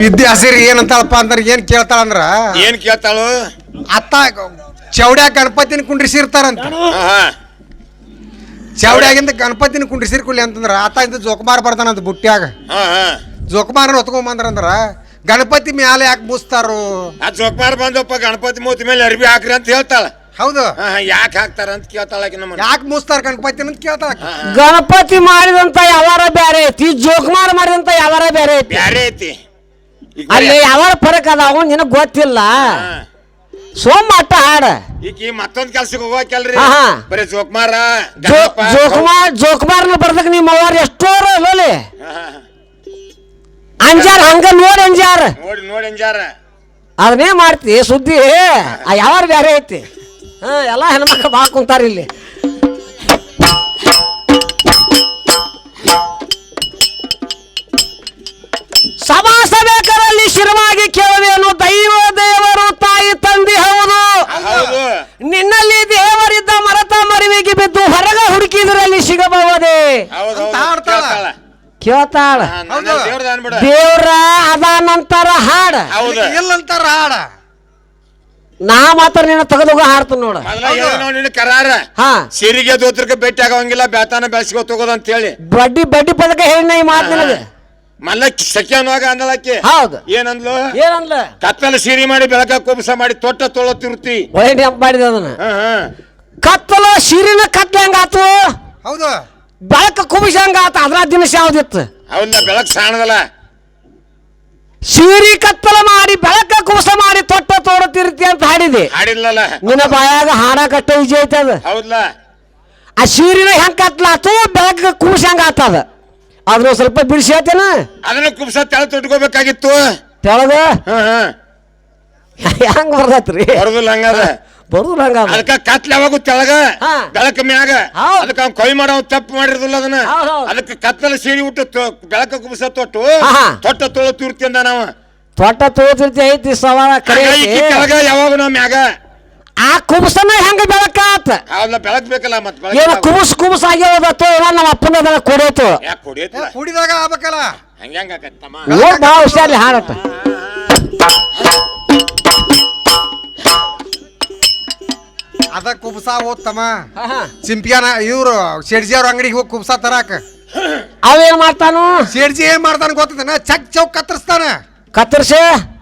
ವಿದ್ಯೆ ಏನು ಅಂತಾಳಪ್ಪ ಅಂದ್ರೆ ಏನ್ ಕೇಳ್ತಾಳ ಅಂದ್ರ ಏನ್ ಕೇಳ್ತಾಳು? ಅತ್ತ ಚೌಡ್ಯಾಗ ಗಣಪತಿನ ಕುಂಡ್ರಿಸಿರ್ತಾರಂತ. ಚೌಡ್ಯಾಗಿಂದ ಗಣಪತಿನ ಕುಂಡ್ರಿಸಿರ್ಕೊಳ್ಳಿ ಅಂತಂದ್ರ ಆತ ಇಂದ ಜೋಕುಮಾರ್ ಬರ್ತಾನಂತ ಬುಟ್ಟ್ಯಾಗ. ಹಾ, ಹಾ. ಜೋಕುಮಾರನ ಹೊತ್ಕೊಂಬಂದ್ರಂದ್ರ ಗಣಪತಿ ಮ್ಯಾಲೆ ಯಾಕೆ ಬೂಸ್ತಾರು ಆ ಜೋಕ್ಮಾರ್ ಬಂದಪ್ಪ ಗಣಪತಿ ಮೂತಿ ಮೇಲೆ ಅರ್ಬಿ ಹಾಕ್ರಿ ಅಂತ ಹೇಳ್ತಾಳ. ಹೌದು. ಯಾಕೆ ಹಾ, ಯಾಕ್ ಹಾಕ್ತಾರ ಅಂತ ಕೇಳ್ತಾಳ ನಮ್ಮ ಯಾಕೆ ಮೂಸ್ತಾರ ಗಣಪತಿ ಅಂತ ಕೇಳ್ತಾಳ ಗಣಪತಿ ಮಾಡಿದಂತ ಯಾವಾರ ಬ್ಯಾರೆ ಐತಿ ಜೋಕುಮಾರ್ ಮಾಡಿದಂತ ಯಾವಾರ ಬ್ಯಾರೆ ಐತಿ? ಬ್ಯಾರೆ ಐತಿ. ಅಲ್ಲಿ ಯಾವ ಫರಕ್ ಅದಾವ ನಿನಗ್ ಗೊತ್ತಿಲ್ಲ. ಸೋಮ ಅಟ್ಟ ಹಾಡ. ಈಕಿ ಮತ್ತೊಂದ್ ಕೆಲ್ಸಕ್ಕೆ ಹೋಗಕ್ಕೆಲ್ರಿ ಹಾ, ಹಾ. ಬರೀ ಜೋಕ್ಮಾರ ಜೋ ಗಣಪ, ಜೋಕುಮಾರ್ ಜೋಕುಮಾರ್ನ ಬರ್ದಕ್ ನಿಮ್ಮ ಅವ್ವಾರ ಎಷ್ಟೋರ ಲೋಲಿ ಅಂಜಾರ್. ಹಂಗ ನೋಡಿ ಅಂಜಾರ್. ನೋಡಿ ನೋಡಿ ಅಂಜಾರ. ಅದನ್ನೇ ಮಾಡ್ತಿ ಸುದ್ದಿ. ಆ ಯಾವಾರ ಬೇರೆ ಐತಿ? ಹಾ ಎಲ್ಲ ಹೆಣ್ಮಕ್ಳು ಬಾ ಕುಂತಾರ ಇಲ್ಲಿ. ಸಭಾ ಸಭೆಕರಲ್ಲಿ ಶಿರವಾಗಿ ಕೇಳುವೇನು ದೈವ ದೇವರು ತಾಯಿ ತಂದೆ ಹೌದು ಹೌದು ನಿನ್ನಲ್ಲಿ ದೇವರಿದ್ದ ಮರತ ಮರಿವಿಗೆ ಬಿದ್ದು ಹೊರಗ ಹುಡುಕಿದ್ರಲ್ಲಿ ಸಿಗಬಹುದೇ ಹೌದು ಅಂತ ಹೌದು ಹಾಡ್ತಾಳ. ಕೇಳ್ತಾಳ. ಕೇಳ್ತಾಳ. ದೇವ್ರ ಅದ ನಂತರ ಹಾಡ. ಹೌದು. ಇಲ್ಲಂತಾರ ಹಾಡ. ನಾ ಮಾತ್ರ ನಿನ್ನ ತೆಗೆದೋಗ ಹಾಡ್ತೀನಿ ನೋಡ. ಮೊದಲ ಹೇಳು ನೋಡಿ ನಿನ್ನ ಕರಾರ. ಹಾ. ಸಿರಿಗೆ ದೋತ್ರಕ್ಕೆ ಭೇಟಿ ಆಗೋಂಗಿಲ್ಲ ಬ್ಯಾತಾನ ಬೆಳೆಸ್ಕೊ ತಗೋದ ಅಂತ ಹೇಳಿ. ಬಡ್ಡಿ ಬಡ್ಡಿ ಪದಕ ಹೇಳಿ ಈ ಮಾತು ನಿನಗೆ. ಮಲ್ಲ ಸಖಿ ಅನ್ನುವಾಗ ಅನ್ನಲಕ್ಕೆ ಹೌದು. ಏನಂದ್ಲು? ಏನಂದ್ಲ? ಕತ್ತಲ ಸಿರಿ ಮಾಡಿ ಬೆಳಕ ಕುಬ್ಸ ಮಾಡಿ ತೊಟ್ಟ ತೊಳತಿರ್ತಿ. ಒಳ್ಳೆ ನೆನಪು ಮಾಡಿದ ಅದನ್ನ. ಕತ್ತಲ ಸಿರಿನ ಕತ್ಲ ಹೆಂಗಾತು. ಹೌದು. ಬೆಳಕ ಕುಬಿಸಂಗ ಆತ ಅದ್ರ ದಿನಸ ಯಾವ್ದಿತ್ತು? ಅವನ್ನ ಬೆಳಕ್ ಸಾಣದಲ್ಲ. ಶಿರಿ ಕತ್ತಲ ಮಾಡಿ ಬೆಳಕ ಕುಬಸ ಮಾಡಿ ತೊಟ್ಟ ತೋಡತಿರ್ತಿ ಅಂತ ಹಾಡಿದೆ. ಹಾಡಿಲ್ಲಲ್ಲ ನಿನ್ನ ಬಾಯಾಗ ಹಾಡ ಕಟ್ಟ ವಿಜಯ ಐತೆ ಅದು. ಹೌದಲ್ಲ ಆ ಶಿರಿನ ಹೆಂಗ್ ಕತ್ಲಾತು ಬೆಳಕ ಕುಬಿಸಂಗ ಹೆಂಗಾತದ ಅದ್ರ ಸ್ವಲ್ಪ ಬಿಡಿಸಿ ಆತೇನ ಅದನ್ನ ಕುಬ್ಸ ತೆಳ ತೊಟ್ಕೋಬೇಕಾಗಿತ್ತು. ತೆಳಗ? ಹಾ ಹಾ ಹೆಂಗ್ ಬರ್ತೈತ್ರಿ ಬರುದಿಲ್ಲ ಹಂಗದ ಬರುದಿಲ್ಲ ಹಂಗ ಅದಕ್ಕ ಕತ್ಲ ಯಾವಾಗೂ ತೆಳಗ ಹಾ. ಬೆಳಕ ಮ್ಯಾಗ. ಹೌದ್. ಅದಕ್ಕ ಅವ್ನ್ ಕೊಯ್ ಮಾಡೋ ತಪ್ಪು ಮಾಡಿರೋದಿಲ್ಲ ಅದನ್ನ. ಹೌದ್ ಹೌದ್. ಅದಕ್ಕೆ ಕತ್ತಲ ಸೀರಿ ಉಟ್ಟು ತೊ- ಬೆಳಕ ಕುಬ್ಸ ತೊಟ್ಟು ಹಾ, ಹಾ. ತೊಟ್ಟ ತೊಳತಿರ್ತಿ ಅಂದ ನಾವ ತೊಟ್ಟ ತೋತಿರ್ತಿ ಐತಿ ಸವಾಲ ಕರೆ ಹಂಗ ಈಕಿ ಐತಿ. ಕೆಳಗ ಯಾವಾಗ ನಾವ್ ಮ್ಯಾಗ. ಆ ಕುಬಸನ ಹೆಂಗ ಬೆಳಕಾತ ಹೌದ್ಲ ಬೆಳಕ್ ಬೇಕಲ್ಲ ಮತ್ ಏನು ಬೆಳಕ್ ಕುಬಸ್ ಕುಬಸ್ ಏನೋ ನಮ್ಮ ಅಪ್ಪನ ಅದನ್ನ ಕೊಡೋತು ಯಾಕೆ ಕುಡಿಯತ್ಲ ಕುಡಿದಾಗ ಆಗ್ಬೇಕಲ್ಲ. ಹಂಗ್ಯಾಂಗ ಆಕತ್ತಮ್ಮ ನೋಡ್ ಬಾ ಹುಷಾರ್ಲಿ ಹಾಡತ್ತ ಅದ ಕುಬ್ಸ ಓದ್ತಮ್ಮ ಸಿಂಪಿಯಾನ ಇವ್ರು ಶೆಡ್ಜಿ ಅವ್ರ ಅಂಗಡಿಗೆ ಹೋಗಿ ಕುಬ್ಸ ತರಾಕ. ಅವೇನ್ ಮಾಡ್ತಾನು? ಶೆಡ್ಜಿ ಏನ್ ಮಾಡ್ತಾನ ಗೊತ್ತದನ ಚಕ್ ಚೌಕ್ ಕತ್ತರಿಸ್ತಾನ. ಕತ್ತರ್ಸಿ?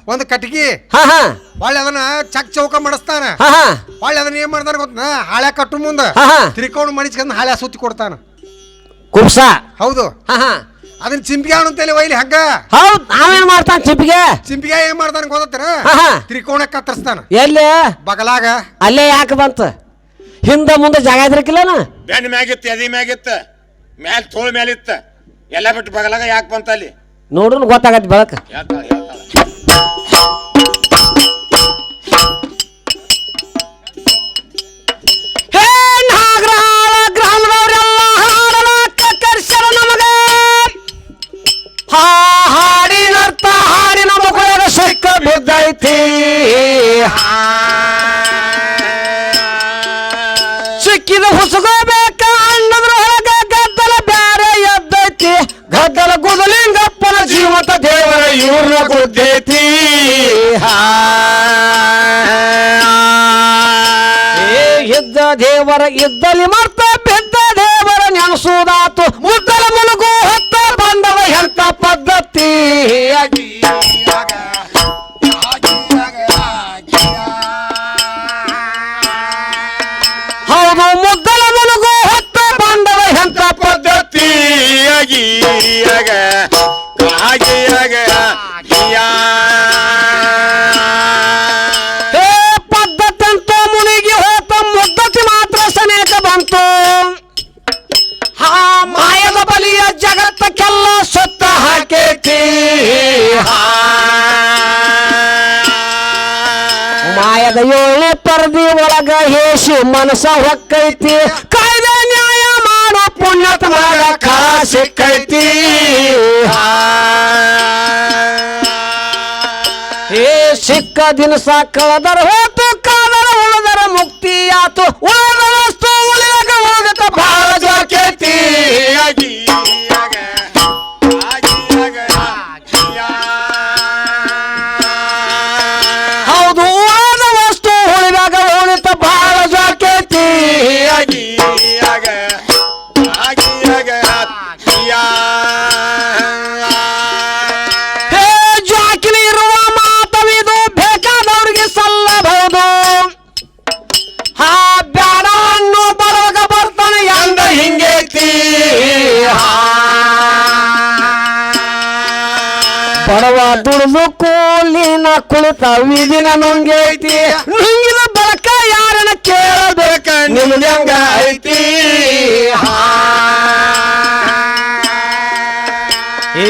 ಒಂದು ಕಟ್ಗಿ. ಹಾ ಹಾ. ಹೊಳ್ಳಿ ಅದನ್ನ ಚಕ್ ಚೌಕ ಮಾಡಿಸ್ತಾನ. ಹಾ ಹಾ. ಹೊಳ್ಳಿ ಅದನ್ನ ಏನ್ ಮಾಡ್ತಾನ ಗೊತ್ತ ಹಾಳೆ ಕಟ್ಟು ಮುಂದ. ಹಾ, ಹಾ. ತ್ರಿಕೋಣ ಮಣಿಸ್ಕೊಂಡ್ ಹಾಳೆ ಸುತ್ತಿ ಕೊಡ್ತಾನ. ಕುಬ್ಸಾ? ಹೌದು. ಹಾ ಹಾ. ಅದನ್ನ ಚಿಂಪಿಗೆ ಅಂತೇಳಿ ಒಯ್ಲಿ ಹಂಗ ಹೌದ್ ನಾವೇನ್ ಮಾಡ್ತಾನ ಚಿಪ್ಪಿಗೆ ಚಿಂಪಿಗೆ ಏನ್ ಮಾಡ್ತಾನ ಹಾ. ತ್ರಿಕೋಣ ಕತ್ತರಿಸ್ತಾನ ಎಲ್ಲಿ? ಬಗಲಾಗ. ಅಲ್ಲೇ ಯಾಕೆ ಬಂತ? ಹಿಂದ ಮುಂದೆ ಜಾಗ ಇದ್ರಕಿಲ್ಲನ? ಬೆನ್ ಮ್ಯಾಗಿತ್ತು ಎದಿ ಮ್ಯಾಗಿತ್ತು ಮ್ಯಾಲ್ ತೋಳ್ ಮ್ಯಾಲಿತ್ತ. ಎಲ್ಲ ಬಿಟ್ಟು ಬಗಲಾಗ ಯಾಕೆ ಬಂತ ಅಲ್ಲಿ? ನೋಡ್ರು ಗೊತ್ತಾಗತ್ತೆ ಬೆಳಕ. ಯಾಕ- ಹಾ ಹಾಡಿನರ್ಥ ಹಾಡಿನ ಮಕ್ಕಳ ಸಿಕ್ಕ ಬಿದ್ದೈತಿ ಸಿಕ್ಕಿದ ಹುಸುಗೋಬೇಕ ಅಣ್ಣದ್ರ ಹೊರಗ ಗದ್ದಲ ಬ್ಯಾರೆ ಎದ್ದೈತಿ. ಗದ್ದಲ ಗುದಲಿಂಗಪ್ಪನ ಜೀವತ ದೇವರ ಇವ್ರನ್ನ ಗುದ್ದೈತಿ. ಇದ್ದ ದೇವರ ಇದ್ದಲ್ಲಿ ಮರ್ತ ಪದ್ಧತಿ ಹೌದು ಮುದ್ದಲ ಮುಳುಗು ಹೊತ್ತ ಬಂದವ ಎಂತ ಪದ್ಧತಿಯಾಗಿ ಹಾಗೆಯಾಗ ಮಾಯದ ಏಳನೇ ಪರದಿ ಒಳಗ ಹೇಸಿ ಮನಸ ಹೊಕ್ಕೈತಿ. ಕಾಯ್ದೆ ನ್ಯಾಯ ಮಾಡೋ ಪುಣ್ಯತ ಮಾಡ ಕಾಲ ಸಿಕ್ಕೈತಿ. ಏ ಸಿಕ್ಕ ದಿನಸ ಕಳದರ ಹೋತು, ಕಾದರ ಉಳದರ ಮುಕ್ತಿ ಆತು. ಉಳಿದ ವಸ್ತು ಉಳಿಯಾಗ ಉಳಿದತ ಬಹಳ ಜಾಕೇತಿ ಹೌದು ವಿಧಿನ ನುಂಗೈತಿ ನುಂಗಿದ ಬಳಕ ಯಾರನ್ನ ಕೇಳಬೇಕ ನಿಮ್ಗೆ ಹಂಗ ಐತಿ.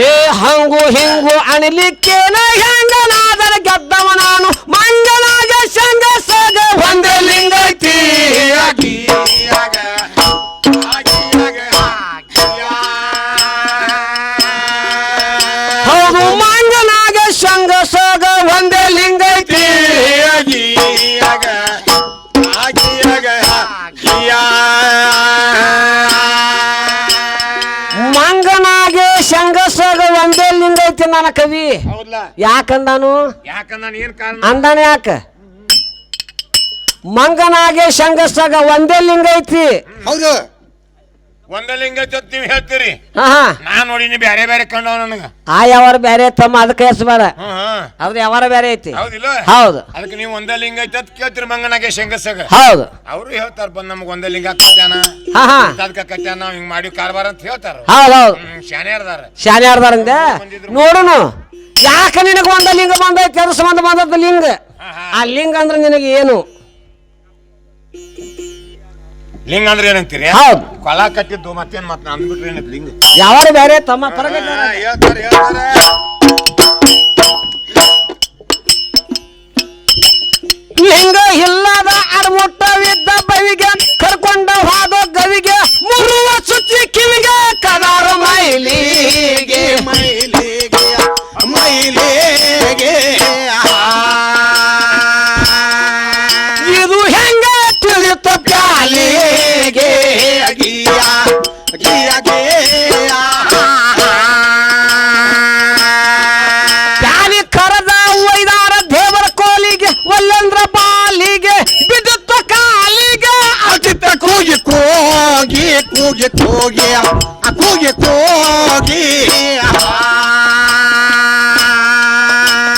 ಏ ಹಂಗು ಹಿಂಗು ಅಣಲಿಕ್ಕೇನ ಹೆಂಗನಾದರ ಗೆದ್ದವ ನಾನು? ಮಂಗನಾಗ ಶಂಗ ಸಗ ಒಂದೇ ಲಿಂಗ ಐತಿ. ಯಾ ಹೌದು ಮಂಗನಾಗ ಶಂಗ ಸಗ ಒಂದೇ ಲಿಂಗೈತಿ ನನ್ನ ಕವಿ. ಯಾಕಂದಾನು? ಯಾಕಂದ ಏನ್ ಕಾರಣ? ಅಂದಾನ ಯಾಕ? ಮಂಗನಾಗೆ ಶಂಗ ಒಂದೇ ಲಿಂಗ ಐತಿ. ಹೌದು. ಒಂದ ಲಿಂಗ ಜೊತೆ ನೀವು ಹೇಳ್ತೀರಿ? ಹಾ ಹಾ. ನಾನ್ ನೋಡಿನಿ ಬ್ಯಾರೆ ಬ್ಯಾರೆ ಕಂಡವ ನನಗ. ಆ ಯಾವಾರ ಬ್ಯಾರೆ ತಮ್ಮ ಅದಕ್ಕೆ ಹೆಸಬೇಡ ಹ್ಮ್ ಹ್ಮ್. ಅದ್ರ ಯಾವಾರ ಬ್ಯಾರೆ ಐತಿ. ಹೌದಿಲ್ಲ? ಹೌದು. ಅದಕ್ಕೆ ನೀವು ಒಂದ ಲಿಂಗ ಐತೆ ಅಂತ ಕೇಳ್ತೀರಿ ಮಂಗನಾಗೆ ಶಂಗಸಗ. ಹೌದು. ಅವರು ಹೇಳ್ತಾರ ಬಂದ್ ನಮ್ಗೆ ಒಂದ ಲಿಂಗ ಕಟ್ಯಾನ. ಹಾ ಹಾ. ಅದಕ್ಕೆ ಕಟ್ಯಾನ ನಾವ್ ಹಿಂಗ್ ಮಾಡಿ ಕಾರ್ಬಾರ ಅಂತ ಹೇಳ್ತಾರ. ಹೌದು ಹೌದು. ಹ್ಮ್ ಶಾನೆ ಇರ್ದಾರ ಶಾನೆ ಆಡ್ದಾರಂದ ನೋಡುನು. ಯಾಕ ನಿನಗೆ ಒಂದ ಲಿಂಗ ಬಂದೈತಿ ಅದು ಸಂಬಂಧ ಬಂದದ ಲಿಂಗ? ಹಾ, ಹಾ. ಆ ಲಿಂಗ ಅಂದ್ರೆ ನಿನಗೆ ಏನು? ಲಿಂಗ ಅಂದ್ರೆ ಏನಂತೀರಿ? ಹೌದು. ಕೊಳ ಕಟ್ಟಿದ್ದು ಮತ್ತೇನ್ ಮತ್ ಅಂದ್ಬಿಟ್ರಿ ಏನೈತಿ ಲಿಂಗ? ಯಾವಾಗ ಬೇರೆ ತಮ್ಮ ಪರಗ ಹಾ, ಹೇಳ್ತಾರೆ ಹೇಳ್ತಾರ. ಲಿಂಗ ಇಲ್ಲದ ಅಡಮುಟ್ಟವಿದ್ದ ಬವಿಗೆ ಕರ್ಕೊಂಡ ಹೋದ ಗವಿಗೆ ಮುರುವ ಸುತ್ತಿ ಕಿವಿಗೆ ಕದಾರ ಮೈಲಿಗೆ ಮೈಲಿಗೆ ಮೈಲಿಗೆ. ಕೋಲಿಗೆ ಒಲ್ಲೆಂದ್ರ ಬಾಲಿಗೆ ಬಿದ್ದುತ್ತ ಕಾಲಿಗೆ ಅಜಿತ ಕೂಗಿ ಕೋಗಿ ಕೂಗಿ ಕೂಗಿ ಆ ಕೂಗಿ ಕೋಗಿ.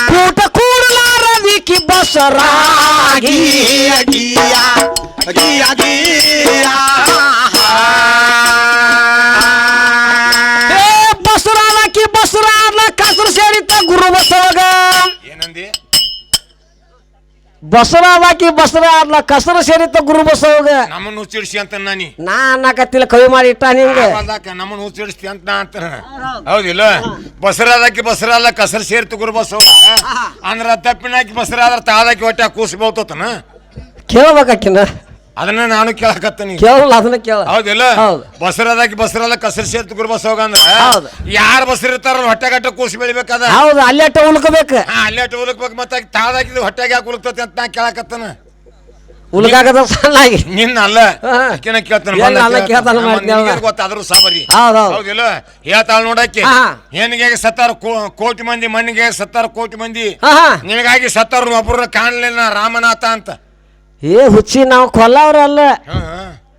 ಕೂಟ ಕೂಡಲಾರದಿಕ್ಕಿ ಬಸರಾಗಿ. ಅಗಿಯ ಅಗಿಯ ಗಿಯ ಬಸರಾದಾಕಿ ಬಸರಾದ್ಲ ಕಸರ ಸೇರಿತ್ತ ಗುರು ಬಸವಗ. ನಮ್ಮನ್ನ ಉಚ್ಚರಿಸಿ ಅಂತ ನಾನಿ. ನಾ ಅನ್ನಕತ್ತಿಲ್ಲ ಕವಿ ಮಾಡಿ ಇಟ್ಟ ನಿಂಗೆ. ಆವಾಲ್ದಾಕ ನಮ್ಮನ್ನ ಉಚ್ಚರಿಸ್ತಿ ಅಂತ ನಾ ಅಂತಾನ. ಹೌದಿಲ್ಲ? ಬಸರಾದಕ್ಕೆ ಬಸರಾದ ಕಸರ ಸೇರಿತ್ತು ಗುರು ಬಸವ. ಅಂದ್ರ ತಪ್ಪಿನಾಕಿ ಬಸರಾದ್ರ ತಾದಾಕಿ ಹೊಟ್ಟೆ ಕೂಸಿ ಬೋತತನ ಕೇಳ್ಬೇಕಿನ್ನ ಅದನ್ನ ನಾನು ಕೇಳಕತ್ತೀನಿ ಕೇಳಲ್ಲ ಅದನ್ನ ಕೇಳ. ಹೌದಿಲ್ಲ? ಹೌದು. ಬಸರಲ್ಲ ಬಸರಾದ ಕಸರ್ ಸೇರ್ತು ಗುರು ಬಸ್ ಹೋಗಂದ್ರ ಹೌದು. ಯಾರು ಬಸರಿರ್ತಾರ ಹೊಟ್ಟೆ ಗಟ್ಟ ಕೂಸಿ ಬೆಳಿಬೇಕಾದ? ಹೌದು ಅಲ್ಲೇ ಅಟ್ಟ ಉಲ್ಕಬೇಕು ಹಾ ಅಲ್ಲೇ ಉಲ್ಕಬೇಕು ಮತ್ತೆ ತಾದಾಕಿದ್ ಹೊಟ್ಟೆಗೆ ಯಾಕೆ ಉಲಕ್ತತಿ ಅಂತ ನಾ ಕೇಳಕತ್ತನ. ಉಲ್ಕಾಗದ ಸಣ್ಣಾಗಿ. ನಿನ್ನ ಅಲ್ಲ. ಹಾ. ಆಕಿನ ಕೇಳ್ತಾನ ಎಲ್ಲ ಅಲ್ಲ ಕೇಳ್ತಾನ ಮಾಡ್ತೀಯಲ್ಲ. ಗೊತ್ತಾದ್ರು ಸಾಬರಿ. ಹೌದು, ಹೌದ್. ಹೌದಿಲ್ಲ? ಹೇಳ್ತಾಳ ನೋಡಕ್ಕೆ ಹಾ. ಏನಿಗೆ ಸತ್ತಾರ ಕೋ- ಕೋಟಿ ಮಂದಿ ಮಣ್ಣಿಗೆ ಸತ್ತಾರ ಕೋಟಿ ಮಂದಿ. ಹಾ ಹಾ. ನಿನಗಾಗಿ ಸತ್ತಾರ ಒಬ್ಬರು ಕಾಣಲಿಲ್ಲ ರಾಮನಾಥ ಅಂತ. ಏ ಹುಚ್ಚಿ ನಾವು ಕೊಲ್ಲವ್ರಲ್ಲ.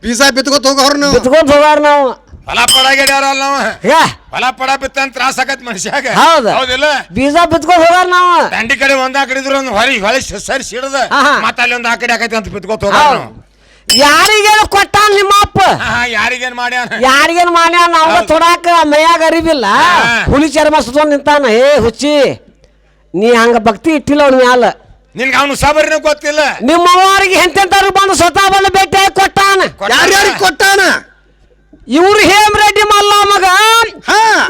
ಪೀಸಾ ಬಿತ್ಕೊತ ಬೀಜ ಬಿತ್ಕೋತ ಹೋಗೋರು ನಾವು. ಬಿತ್ಕೊಂಡ್ ಹೋಗಾರ ನಾವು. ಫಲ ಪಡಾಗ್ಯಾರ ನಾವು ಏ ಫಲ ಪಡ ಬಿತ್ತ ಅಂತ ತ್ರಾಸ ಆಗತ್ ಮನುಷ್ಯಾಗ. ಹೌದ್. ಹೌದಿಲ್ಲ? ಬೀಜ ಬಿತ್ಕೊಂಡ್ ಹೋಗಾರ ನಾವು. ದಂಡಿ ಕಡೆ ಒಂದ್ ಆ ಕಡೆ ಇದ್ರು ಒಂದು ಹೊರಿ ಹೊಳಿ ಸರಿ ಸಿಡದ. ಹಾ, ಹಾ. ಮತ್ತ ಅಲ್ಲಿ ಒಂದ್ ಆ ಕಡೆ ಆಕೈತಿ ಅಂತ ಬಿತ್ಕೊತ ಹೋಗ ನಾವು. ಯಾರಿಗೇನು ಕೊಟ್ಟಾನ ನಿಮ್ಮ ಅಪ್ಪ? ಯಾರಿಗೇನ್ ಮಾಡ್ಯಾನ? ಯಾರಿಗೇನು ಮಾಡ್ಯ ನಾವು. ತೊಡಾಕ ಮೈಯಾಗ ಅರಿವಿಲ್ಲ. ಹಾ. ಹುಲಿ ಚರ್ಮ ಸುತ್ತ ನಿಂತಾನ. ಏ ಹುಚ್ಚಿ ನೀ ಹಂಗ ಭಕ್ತಿ ಇಟ್ಟಿಲ್ಲ ಅವ್ನ ಮ್ಯಾಲ. ನಿನ್ಗ ಅವನು ಸಾಬರಿನ ಗೊತ್ತಿಲ್ಲ. ನಿಮ್ಮ ಅವ್ರಿಗೆ ಎಂತೆಂತವ್ರು ಬಂದು ಸ್ವತಃ ಬಂದು ಭೇಟಿ ಕೊಟ್ಟಾನ? ಯಾರ್ಯಾರಿಗೆ ಕೊಟ್ಟಾನ? ಇವ್ರು ಹೇಮ್ ರೆಡ್ಡಿ ಮಲ್ಲ ಮಗ.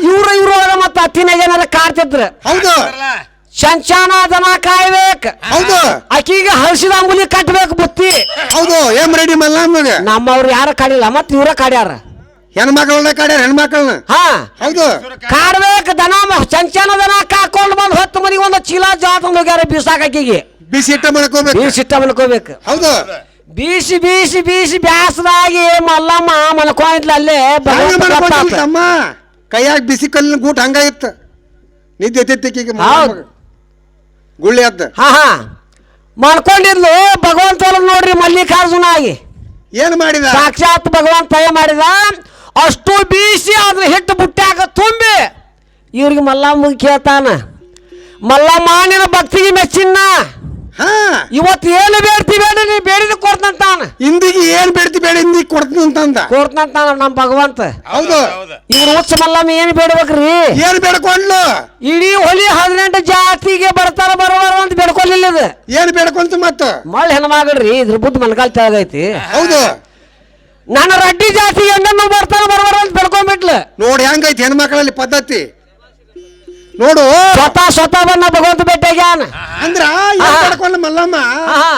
ಇವ್ರ ಇವ್ರು ಇವ್ರು ಮತ್ತ ಅತ್ತಿನ ಏನಾರ ಕಾಡ್ತಿದ್ರ ಹೌದು. ಚಂಚಾನ ದನ ಕಾಯ್ಬೇಕು. ಹೌದು. ಆಕಿಗೆ ಹಳಸಿದ ಅಂಗುಲಿ ಕಟ್ಬೇಕು ಬುತ್ತಿ. ಹೌದು. ಹೇಮ್ ರೆಡ್ಡಿ ಮಲ್ಲ ನಮ್ಮವ್ರು ಯಾರ ಕಾಡಿಲ್ಲ ಮತ್ತ ಇವ್ರ ಕಾಡ್ಯಾರ. ಹೆಣ್ಮಕ್ಳನ್ನ ಕಾಡ್ಯಾರ ಹೆಣ್ಮಕ್ಳನ್ನ? ಹಾ. ಹೌದು. ಕಾಡ್ಬೇಕು ದನ ಮ- ಚಂಚನ ದನ ಕಾಕೊಂಡು ಬಂದು ಹತ್ತು ಮನಿಗೆ ಒಂದು ಚೀಲ ಜಾತಂದ್ ಹೋಗ್ಯಾರ ಬಿಸಾಕ ಆಕಿಗೆ ಬಿಸಿ ಇಟ್ಟ ಮಾಡ್ಕೋಬೇಕು ಬೀಸಿ ಇಟ್ಟ ಮಲ್ಕೋಬೇಕು. ಹೌದು. ಬೀಸಿ ಬೀಸಿ ಬೀಸಿ ಬ್ಯಾಸದಾಗಿ ಮಲ್ಲಮ್ಮ ಮಲ್ಕೊಂಡಿದ್ಲ ಅಲ್ಲೇ ಹಂಗ ಭಗವಂತ ಮಾಡ್ಕೊಂಡಿಲ್ಲ ಗೊತ್ತಾತ. ತಮ್ಮ ಕೈಯಾಗ ಬಿಸಿ ಕಲ್ಲಿನ ಗೂಟ ಹಂಗ ಇತ್ತು. ನಿದ್ದೆ ಎತ್ತಿಕ್ಕಿಗೆ ಹೌದು. ಗುಳ್ಳಿ ಅದ್ದ ಹಾ ಹಾ. ಮಾಡ್ಕೊಂಡಿದ್ಲು ಭಗವಂತ ನೋಡ್ರಿ ಮಲ್ಲಿಕಾರ್ಜುನ ಆಗಿ ಏನ್ ಮಾಡಿದ? ಸಾಕ್ಷಾತ್ ಭಗವಂತ ಏನ್ ಮಾಡಿದ? ಅಷ್ಟು ಬೀಸಿ ಅದ್ರ ಹಿಟ್ಟು ಬುಟ್ಟ್ಯಾಗ ತುಂಬಿ ಇವ್ರಿಗೆ ಮಲ್ಲಮ್ಮ ಕೇಳ್ತಾನ ಮಲ್ಲಮ್ಮ ನಿನ್ನ ಭಕ್ತಿಗೆ ಮೆಚ್ಚಿನ ಹಾ. ಇವತ್ತು ಏನು ಬೇಡ್ತಿ ಬೇಡ ನೀ ಬೇಡಿದ ಕೊಡ್ತಂತಾನ. ಇಂದಿಗೆ ಏನು ಬೇಡ್ತಿ ಬೇಡ ಇಂದಿಗೆ ಕೊಡ್ತೀನಿ ಅಂತಂದ. ಕೊಡ್ತಂತಾನ ನಮ್ಮ ಭಗವಂತ. ಹೌದು. ಇವ್ರ ಹುಚ್ಚ ಮಲ್ಲಮ್ಮ ಏನು ಬೇಡ್ಬೇಕ್ರಿ? ಏನ್ ಬೇಡ್ಕೊಂಡ್ಲು? ಇಡೀ ಹೊಲಿ ಹದಿನೆಂಟು ಜಾತಿಗೆ ಬರ್ತಾರ ಬರೋರು ಅಂತ ಬೇಡ್ಕೊಲಿಲ್ಲ ಇದು. ಏನ್ ಬೇಡ್ಕೊಂತ ಮತ್ತ? ಮಳ್ಳ ಹೆಣ್ಮಗಳ್ರಿ ಇದ್ರ ಬುದ್ಧ ಮಲ್ಕಾಲ್ ತೆಳಗೈತಿ ಹೌದು. ನಾನು ರಡ್ಡಿ ಜಾಸ್ತಿ ಹೆಣ್ಣನ್ನು ಬರ್ತಾನೆ ಬರಬಾರ ಅಂತ ಬೆಳ್ಕೊಂಡ್ಬಿಟ್ಲು ನೋಡಿ ಹೆಂಗೈತಿ ಹೆಣ್ಮಕ್ಳಲ್ಲಿ ಪದ್ಧತಿ. ನೋಡು. ಸ್ವತಃ ಸ್ವತಃ ಬಂದ ಭಗವಂತ ಭೇಟಿಯಾಗ್ಯಾನ ಅಂದ್ರ ಏನ್ ಮಲ್ಲಮ್ಮ? ಆಹಾ.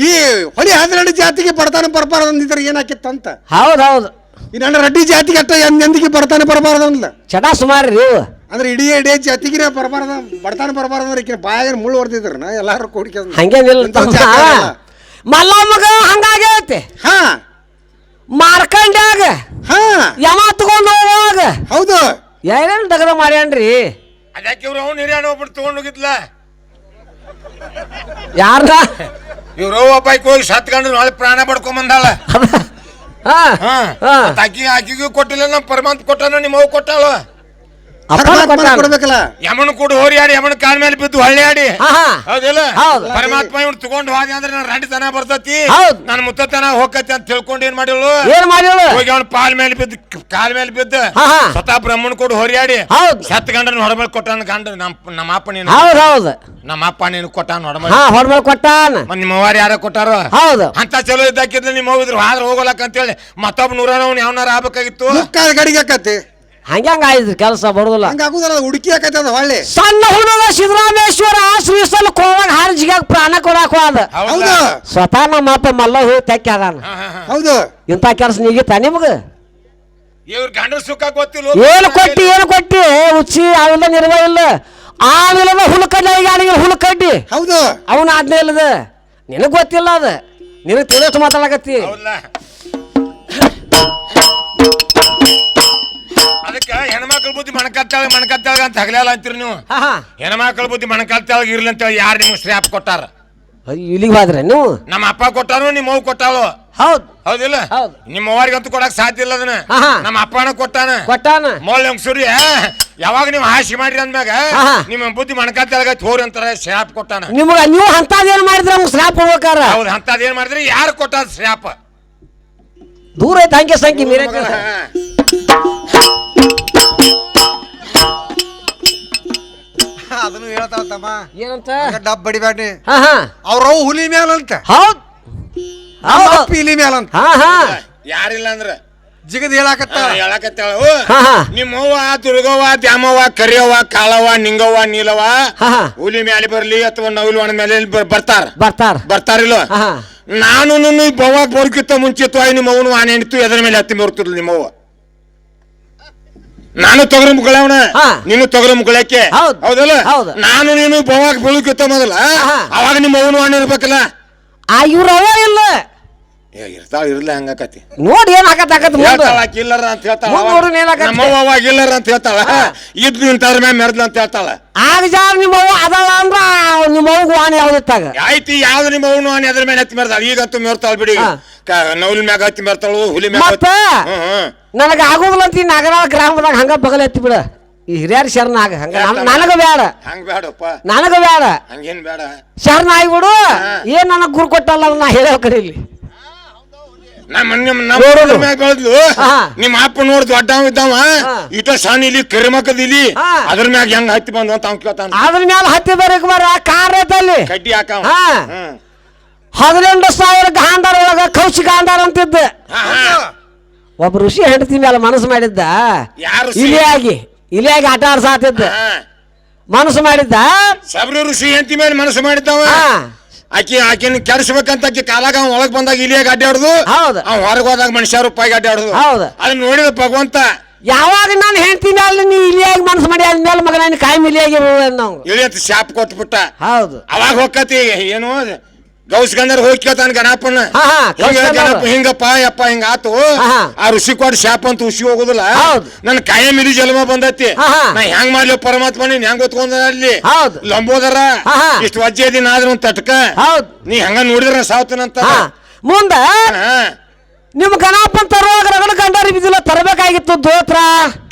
ಈ ಹೊಳಿ ಹದಿನೆರಡು ಜಾತಿಗೆ ಬರ್ತಾನೆ ಬರಬಾರ್ದು ಅಂದಿದ್ರೆ ಏನಾಕಿತ್ತಂತ? ಹೌದ್ ಹೌದು. ಈ ನನ್ನ ರೆಡ್ಡಿ ಜಾತಿಗೆ ಅಟ್ಟ ಎಂದ್- ಎಂದಿಗೆ ಬರ್ತಾನೆ ಬರಬಾರ್ದು ಅಂದ್ಲ? ಚಟ ಸುಮಾರು ರೀ ಇವು. ಅಂದ್ರೆ ಇಡೀ ಇಡೀ ಜಾತಿಗೆ ಬರಬಾರ್ದ ಬರ್ತಾನೆ ಬರಬಾರ್ದು ಅಂದ್ರೆ ಈಕಿನ ಬಾಯಾಗ ಮುಳ್ಳು ಹೊಡೆದಿದ್ರು ನಾ ಎಲ್ಲಾರು ಕೂಡಿಕೆ ಹಂಗೇನಿಲ್ಲ ತಮ್ಮ. ಮಲ್ಲಮ್ಮಗ ಹಂಗಾಗೈತಿ. ಹಾ. ಮಾರ್ಕಂಡ್ಯಾಗ. ಹಾ. ಯಮ ತಗೊಂಡು ಹೋಗುವಾಗ. ಹೌದು. ಏನೇನು ದಗದ ಮಾಡ್ಯಾನ್ರಿ? ಅದಕ್ಕೆ ಇವ್ರು ಅವ್ನು ಹಿರಿಯಣ್ಣ ಒಬ್ಬರು ತಗೊಂಡು ಹೋಗಿದ್ಲ. ಯಾರ್ದ? ಇವ್ರು ಒಬ್ಬಾಕಿ ಹೋಗಿ ಸತ್ಕೊಂಡು ನಾಳೆ ಪ್ರಾಣ ಪಡ್ಕೊಂಬಂದಾಳ ಹಾ. ಹಾ. ಹಾ. ಮತ್ತ್ ಆಕಿ ಆಕಿಗೂ ಕೊಟ್ಟಿಲ್ಲ ನಮ್ಮ ಪರಮಾತ್ಮ ಕೊಟ್ಟಾನ ನಿಮ್ಮ ಅವ್ವ ಕೊಟ್ಟಾಳು? ಕೊಟ್ಟಾನ. ಕೊಡ್ಬೇಕಲ್ಲ? ಯಮನ್ ಕೂಡ ಹೋರಿಯಾಡಿ ಯಮನ್ ಕಾಲ್ ಮೇಲೆ ಬಿದ್ದು ಹಳ್ಳಿಯಾಡಿ. ಹೌದಿಲ್ಲ? ಹೌದು. ಪರಮಾತ್ಮ ಇವ್ನು ತಗೊಂಡ್ ಹೋದ ಅಂದ್ರೆ ನನ್ನ ರಂಡಿತನ ಬರ್ತತಿ. ಹೌದು. ನನ್ನ ಮುತ್ತತನ ಹೋಗತಿ ಅಂತ ತಿಳ್ಕೊಂಡು ಏನ್ ಮಾಡಿಳು? ಏನ್ ಮಾಡಿಳು? ಹೋಗಿ ಅವ್ನ ಪಾಲ್ ಮೇಲೆ ಬಿದ್ದು ಕಾಲ್ ಮೇಲೆ ಬಿದ್ದು. ಸ್ವತಃ ಬ್ರಹ್ಮನ್ ಕೂಡ ಹೊರಿಯಾಡಿ ಹೌದು. ಸತ್ ಗಂಡನ ಹೊರಮೇಲೆ ಕೊಟ್ಟಾನ ಗಂಡ ನಮ್ಮ ನಮ್ಮ ಅಪ್ಪ ನೀನು. ಹೌದ್ ಹೌದು. ನಮ್ಮ ಅಪ್ಪ ನೀನು ಕೊಟ್ಟಾನ ಹೊರಮೇಲೆ ಕೊಟ್ಟಾನ. ಮತ್ ನಿಮ್ಮ ಅವ್ವಾರು ಯಾರ ಕೊಟ್ಟಾರ? ಹೌದು. ಅಂತ ಚಲೋ ಇದ್ದಾಕಿದ್ರೆ ನಿಮ್ಮ ಹೋಗಿದ್ರು ಆದ್ರೆ ಹೋಗಲಕ್ಕ ಅಂತೇಳಿ ಮತ್ತೊಬ್ಬ ನೂರನವ್ನು ಯಾವನಾರ ಆಗ್ಬೇಕಾಗಿತ್ತು? ಗಡಿಗೆ ಆಕತಿ ಹಂಗೆ ಹಂಗ ಆಯ್ತು ಕೆಲಸ ಬರೋದಿಲ್ಲ ಹುಡುಕಿ ಒಳ್ಳೆ ಅದು ಹೊಳ್ಳಿ. ಸಣ್ಣ ಹುಡುಗ ಸಿದ್ದರಾಮೇಶ್ವರ ಶ್ರೀಸಲ್ ಕೋವಾಗ ಹಾರ ಜಿಗಾಗ ಪ್ರಾಣ ಕೊಡಾಕ ಹೋದ. ಹೌದಾ? ಸ್ವತಃ ನಮ್ಮ ಅಪ್ಪ ಮಲ್ಲ ಹೋಗಿ ತೆಕ್ಕ ಅದಾನ. ಹಾ, ಹಾ, ಹಾ. ಹೌದು. ಇಂಥ ಕೆಲಸ ನೀಗಿತ್ತ ನಿಮ್ಗ? ಇವ್ರ ಗಂಡ ಸುಖ ಗೊತ್ತಿಲ್ಲ. ಏನು ಕೊಟ್ಟಿ ಏನು ಕೊಟ್ಟಿ? ಉಚ್ಚಿ ಅವೆಲ್ಲ ನಿರ್ವ ಇಲ್ಲ. ಆವಿಲ್ಲದ ಹುಲ್ಕಡ್ಡಿ ಈಗ ಹುಲ್ಕಡ್ಡಿ. ಹೌದು. ಅವನ ಆಜ್ಞೆ ಇಲ್ಲದ. ನಿನಗೆ ಗೊತ್ತಿಲ್ಲ ಅದು. ನಿನಗೆ ತಿಳಿಯೋಷ್ಟು ಮಾತಾಡಕತ್ತಿ. ಅದಕ್ಕೆ ಹೆಣ್ಮಕ್ಳ ಬುದ್ಧಿ ಮಣಕತ್ತಾಳ ಮಣಕತ್ತಾಳ ಅಂತ ಹಗಲಲ್ಲ ಅಂತೀರಿ ನೀವು? ಹಾ ಹಾ. ಹೆಣ್ಮಕ್ಳ ಬುದ್ಧಿ ಮಣಕತ್ತಾಳ ಇರ್ಲಿ ಅಂತ ಯಾರು ನಿಮ್ಗೆ ಸ್ಟ್ರಾಪ್ ಕೊಟ್ಟಾರ? ಇಲ್ಲಿಗೆ ಹೋದ್ರೆ ನೀವು? ನಮ್ಮ ಅಪ್ಪ ಕೊಟ್ಟಾರು ನಿಮ್ಮ ಅವ್ವ ಕೊಟ್ಟಾಳು. ಹೌದ್. ಹೌದಿಲ್ಲ? ಹೌದು. ನಿಮ್ಮ ಕೊಡಕ್ ಸಾಧ್ಯ ಇಲ್ಲ ಅದನ್ನ. ಹಾ, ಹಾ. ನಮ್ಮ ಅಪ್ಪನ ಕೊಟ್ಟಾನ. ಕೊಟ್ಟಾನ. ಮೋಲ್ ಸೂರ್ಯ ಯಾವಾಗ ನೀವು ಹಾಸಿ ಮಾಡ್ರಿ ಅಂದ್ಮ್ಯಾಗ ಹಾ, ಹಾ. ನಿಮ್ಮ ಬುದ್ಧಿ ಮಣಕತ್ತಾಳ ತೋರಿ ಅಂತಾರ ಶ್ರಾಪ್ ಕೊಟ್ಟಾನ. ನಿಮ್ಗ ನೀವು ಅಂತದೇನ್ ಮಾಡಿದ್ರೆ ನಮ್ಗೆ ಸ್ಲಾಪ್ ಕೊಡ್ಬೇಕಾರ ಹೌದು ಅಂತದೇನ್ ಏನ್ ಮಾಡಿದ್ರಿ? ಯಾರು ಕೊಟ್ಟಾರ ಸ್ಟ್ರಾಪ್ ದೂರ ಐತೆ ಹಂಗೆ ಸಂಖ್ಯೆ ಮೀರೇ ಅದನ್ನು ಹೇಳ್ತಾಳ ತಮ್ಮ. ಏನಂತ? ಡಬ್ ಬಡಿಬೇಡ್ರಿ. ಹಾ ಹಾ. ಅವ್ರವ್ ಹುಲಿ ಮೇಲಂತ ಹೌದ್. ಇಲಿ ಮೇಲಂತ ಹಾ ಹಾ. ಯಾರಿಲ್ಲ ಅಂದ್ರ? ಜಿಗದ್ ಹೇಳಾಕತ್ತ ಹೇಳಕತ್ತಾಳ. ಹಾ ಹಾ. ನಿಮ್ಮವ್ವ ದುರ್ಗವ್ವ ದ್ಯಾಮವ್ವ ಕರಿಯವ್ವ ಕಾಳವ್ವ ನಿಂಗವ್ವ ನೀಲವ್ವ ಹಾ ಹಾ. ಹುಲಿ ಮೇಲೆ ಬರ್ಲಿ ಅಥವಾ ನವಿಲು ಒಣ ಮೇಲೆ ಬರ್- ಬರ್ತಾರ? ಬರ್ತಾರ. ಬರ್ತಾರಿಲ್ಲ ಹಾ ಹಾ. ನಾನು ಬವಾಗ ಬರೋಕ್ಕಿಂತ ಮುಂಚಿತವಾಗಿ ನಿಮ್ಮ ಅವನು ಆನೆ ಹೆಣ್ತು ಎದ್ರ ಮೇಲೆ ಹತ್ತಿ ಬರ್ತಿರ್ಲಿ ನಿಮ್ಮವ್ವ. ನಾನು ತೊಗರಿ ಮುಗಳವನ ಹಾ. ನೀನು ತೊಗರಿ ಹೌದ್. ಹೌದಲ್ಲ ಹೌದು. ನಾನು ನೀನು ಬವಾಗ ಬೀಳಕ್ಕಿಂತ ಮೊದಲ ಹಾ. ಅವಾಗ ನಿಮ್ಮ ಅವನು ಅಣ್ಣ ಇರ್ಬೇಕಲ್ಲ ಆ ಇವ್ರ ಅವ ಇಲ್ಲ ಏ ಇರ್ತಾಳ ಇರ್ಲಿ ಹಂಗಾಕತಿ. ನೋಡಿ ಏನ್ ಮುಂದ. ಹೇಳ್ತಾಳ ಆಕಿ ಇಲ್ಲರ ಅಂತ ಹೇಳ್ತಾಳ. ಮುಂದ್ ನೋಡು ನೀನ್ ಹಾಕತ್ತೆ. ನಮ್ಮವ್ವ ಅಂತ ಹೇಳ್ತಾಳ. ಇದ್ ನಿಂತಾರ ಮ್ಯಾಲ ಮೆರ್ದ್ಲ ಅಂತ ಹೇಳ್ತಾಳ. ಆಗ ಜಾರ ನಿಮ್ಮ ಅವ್ವ ಅದಲ್ಲ ಅಂದ್ರ ನಿಮ್ಮ ಅವ್ಗ ವಾಣಿ ಯಾವ್ದಿತ್ತಾಗ ಆಯ್ತು ಯಾವ್ದು ನಿಮ್ಮ ಅವನು ಆನೆ ಅದ್ರ ಮೇಲೆ ಹತ್ತಿ ಮೆರ್ದಾಳ. ಈಗಂತೂ ಮೆರ್ತಾಳ ಬಿಡಿ. ಹಾ. ನವಿಲ್ ಮ್ಯಾಗ ಹತ್ತಿ ಮೆರ್ತಾಳು ಹುಲಿ ಮ್ಯಾಗ ಮತ್ತ ನನಗ ಆಗೋದಿಲ್ಲ ಅಂತ ಈ ನಗರ ಗ್ರಾಮದಾಗ ಹಂಗ ಬಗಲ್ ಎತ್ತಿ ಬಿಡ. ಈ ಹಿರಿಯರ್ ಶರಣ ಆಗ ಹಂಗ ನನ್- ನನಗ ಬೇಡ ಹಂಗ ಬೇಡಪ್ಪ ನನಗ ಬೇಡ ಹಂಗೇನ್ ಬೇಡ. ಶರಣ ಆಗಿಬಿಡು ಏನ್ ನನಗ್ ಗುರು ಕೊಟ್ಟಲ್ಲ ಅದನ್ನ ನಾ ಹೇಳೋ ಕಡೆ ಇಲ್ಲಿ. ನಮ್ಮ ನಿಮ್ಮ. ನಮ್ಮ ಮ್ಯಾಗ ಹಾ. ನಿಮ್ಮ ಅಪ್ಪ ನೋಡ್ ದೊಡ್ಡವ ಇದ್ದಾವ ಹಾ. ಇಟ ಸಣ್ಣ ಇಲ್ಲಿ ಹಾ. ಅದ್ರ ಮ್ಯಾಗ ಹೆಂಗ್ ಹತ್ತಿ ಬಂದು ಅಂತ ಅವ್ನ್ ಕೇಳ್ತಾನ ಅದ್ರ ಮ್ಯಾಲ ಹತ್ತಿ ಬರಕ್ ಬರ ಕಾರ್ ಐತಲ್ಲಿ ಕಡ್ಡಿ ಹಾಕವ ಹಾ. ಹದಿನೆಂಟು ಸಾವಿರ ಗಾಂಧಾರ ಒಳಗ ಕೌಶಿ ಗಾಂಧಾರ ಅಂತಿದ್ದ. ಒಬ್ಬ ಋಷಿ ಹೆಂಡತಿ ಮೇಲೆ ಮನಸ್ಸು ಮಾಡಿದ್ದ ಯಾರು ಋಷಿ? ಇಲಿಯಾಗಿ ಇಲಿಯಾಗಿ ಆಟ ಆಡ್ಸಾತಿದ್ದ. ಮನಸ್ಸು ಮಾಡಿದ್ದ ಸಬ್ರ ಋಷಿ ಹೆಂಡತಿ ಮೇಲೆ ಮನಸ್ಸು ಮಾಡಿದ್ದವ ಹಾ ಆಕಿ ಆಕಿನ ಕೆಡಿಸ್ಬೇಕಂತ ಆಕಿ ಕಾಲಾಗ ಅವ ಒಳಗ್ ಬಂದಾಗ ಇಲಿಯಾಗ ಅಡ್ಡಾಡುದು ಹೌದು. ಅವ್ ಹೊರಗ್ ಹೋದಾಗ ಮನುಷ್ಯ ಗಾಡಿ ಅಡ್ಡಾಡುದು ಹೌದು. ಅದನ್ನ ನೋಡಿದ ಭಗವಂತ ಯಾವಾಗ ನಾನು ಹೆಂಡತಿ ಅಲ್ಲಿ ನೀ ಇಲಿಯಾಗಿ ಮನಸ್ಸು ಮಾಡಿ ಆದ್ಮೇಲೆ ಮಗ ನಾನು ಕಾಯಿ ಮಿಲಿಯಾಗಿ ನಾವು ಇಳಿ ಅಂತ ಶಾಪ್ ಕೊಟ್ಬಿಟ್ಟ. ಹೌದು. ಅವಾಗ ಹೊಕ್ಕತಿ ಏನು ಗೌಸ್ ಗಂಧರ್ ಹೋಗಿ ಕೇಳ್ತಾನ ಗಣಪನ ಹಾ, ಹಾ. ಗಣಪ ಹಿಂಗಪ್ಪ ಯಪ್ಪ ಹಿಂಗ ಆತು ಹಾ. ಆ ಋಷಿ ಕೊಡ್ ಶಾಪ ಅಂತ ಉಸಿ ಹೋಗುದಿಲ್ಲ ಹೌದು. ನನ್ ಕಾಯಂ ಇದು ಜನ್ಮ ಬಂದೈತಿ ಹಾ, ಹಾ. ನಾ ಹೆಂಗ್ ಮಾಡ್ಲಿ ಪರಮಾತ್ಮ ನೀನ್ ಹೆಂಗ್ ಗೊತ್ಕೊಂಡ ಅಲ್ಲಿ ಹೌದು. ಲಂಬೋದರ ಹಾ, ಹಾ. ಇಷ್ಟು ವಜ್ಜೆ ದಿನ ಆದ್ರ ಒಂದ್ ತಟ್ಕ ಹೌದ್ ನೀ ಹಂಗ ನೋಡಿದ್ರ ಸಾವ್ತನಂತ ಹಾ ಮುಂದ ನಿಮ್ ಗಣಪನ್ ತರುವಾಗ ರಗಡ ಗಂಡಾರಿ ಬಿದ್ದಿಲ್ಲ ತರಬೇಕಾಗಿತ್ತು ದೋತ್ರ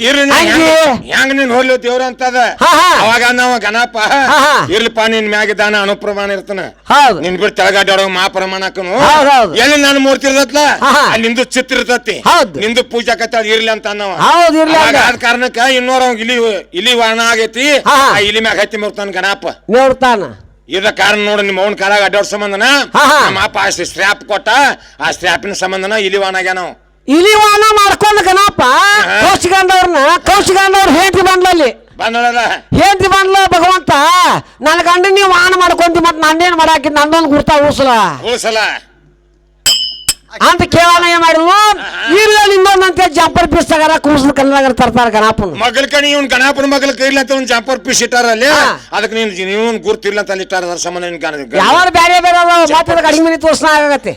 ಇರ್ಲಿ ನೀ ಹಂಗೆ. ಹೆಂಗ್- ಹೆಂಗ್ ನೀನ್ ಹೋಗ್ಲಿ ದೇವ್ರ ಅಂತದ ಹಾ, ಹಾ. ಅವಾಗ ನಾವ ಗಣಪ ಹಾ, ಹಾ. ಇರ್ಲಿಪ್ಪ ನಿನ್ ಮ್ಯಾಗಿದ್ದಾನ ಅನುಪ್ರಮಾಣ ಇರ್ತಾನ ಹೌದು ನಿನ್ ಬಿಟ್ಟು ತೆಳಗಾಡೋ ಮಾ ಪ್ರಮಾಣಕ್ಕನು ಹೌದ್ ಹೌದ್. ಎಲ್ಲಿ ನಾನು ಮೂರ್ತಿ ಇರ್ತತ್ಲ ಹಾ, ಹಾ. ಅಲ್ಲಿ ನಿಂದು ಚಿತ್ರ ಇರ್ತತಿ ಹೌದ್. ನಿಂದು ಪೂಜಾ ಕತ್ತ ಇರ್ಲಿ ಅಂತ ಅನ್ನವ ಹೌದ್ ಇರ್ಲಿ ಅವಾಗ ಅಂದ. ಆದ ಕಾರಣಕ್ಕ ಇನ್ನೋರ್ ಇಲಿ ಇಲಿ ವಾಣ ಆಗೈತಿ ಹಾ, ಹಾ. ಆ ಇಲಿ ಮ್ಯಾಗ ಹತ್ತಿ ಮುರ್ತಾನ ಗಣಪ ನೋಡ್ತಾನ ಇದ ಕಾರಣ ನೋಡು ನಿಮ್ಮ ಅವನ ಕಾಲಾಗ ಅಡ್ಡಾಡ್ ಸಂಬಂಧನ? ಹಾ, ಹಾ. ನಮ್ಮ ಅಪ್ಪ ಆ ಸ್ಟ್ರ್ಯಾಪ್ ಕೊಟ್ಟ ಆ ಸ್ಟ್ರ್ಯಾಪಿನ ಸಂಬಂಧನ ಇಲಿ ವಾಣ ನಾವು ಇಲಿವಾನ ಮಾಡ್ಕೊಂಡ ಗಣಪ. ಕೌಶಿಗಂಡವ್ರನ್ನ ಕೌಶಿಗಂಡವ್ರ ಹೇಂತಿ ಬಂದ್ಲಲ್ಲಿ ಬಂದಳಲ್ಲ? ಹೇಂತಿ ಬಂದ್ಲ ಭಗವಂತ. ನನ್ನ ಗಂಡ ನೀವು ವಾಹನ ಮಾಡ್ಕೊಂತಿ ಮತ್ತೆ ನಾನೇನ್ ಮಾಡಾಕಿ ನಂದೊಂದು ಗುರ್ತಾ ಉಸಲ ಉಳ್ಸಲ ಅಂತ ಕೇಳೋಣ ಏನ್ ಮಾಡಿದ್ಲು? ಇಲ್ಲ ಇನ್ನೊಂದಂತ ಜಂಪರ್ ಪೀಸ್ ತಗಾರ ಕೂಸದ ಕನ್ನಡ ತರ್ತಾರ ಗಣಪನ ಮಗಳ ಕಣಿ ಇವ್ನ್ ಗಣಪನ ಮಗಳ ಕೈಲಿ ಅಂತ ಒಂದ್ ಜಂಪರ್ ಪೀಸ್ ಇಟ್ಟಾರ ಅಲ್ಲಿ. ಅದಕ್ಕೆ ನೀನ್ ನೀವನ್ ಗುರ್ತಿಲ್ಲ ಅಂತ ಅಲ್ಲಿ ಇಟ್ಟಾರ ಅದ್ರ ಸಂಬಂಧ ನಿನ್ ಗಣ- ಯಾವ ಬೇರೆ ಬೇರೆ ಅದಾವ? ಮತ್ತೆ ಕಡಿಮೆ ತೋರ್ಸ್ನ ಆಗತ್ತೆ